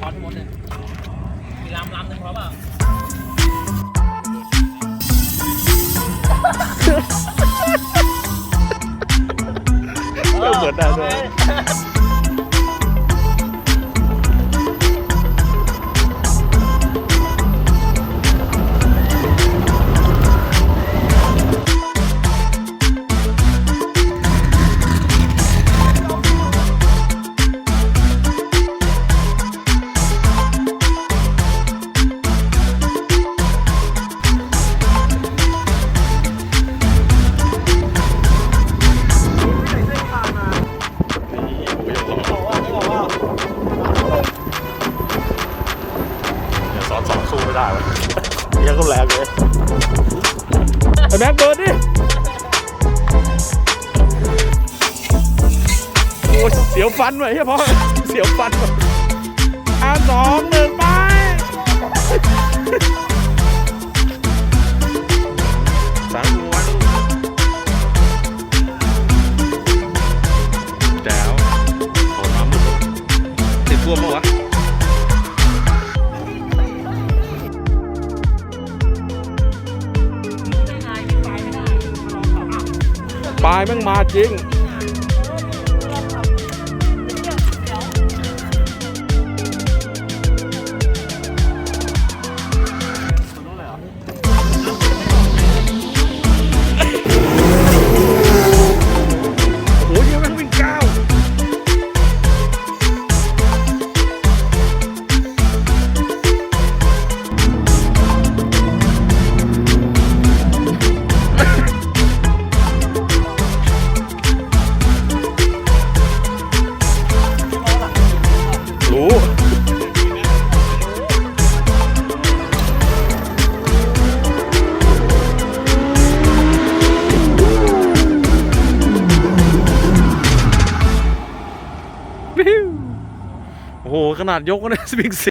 ช้อนให้หมดเลยมีลำลำหนึ่งพอเปล่าเหมือนได้ด้วยเลย สู้ไม่ได้วะยังก็แรงเลยไอ้แม็กเบิร์ดดิโอ้ยเสียวฟันว่ะเฮียพ่อเสียวฟันว่ ปลายแม่งมาจริง โอ้โห ขนาดยกก็ได้สปิงสิ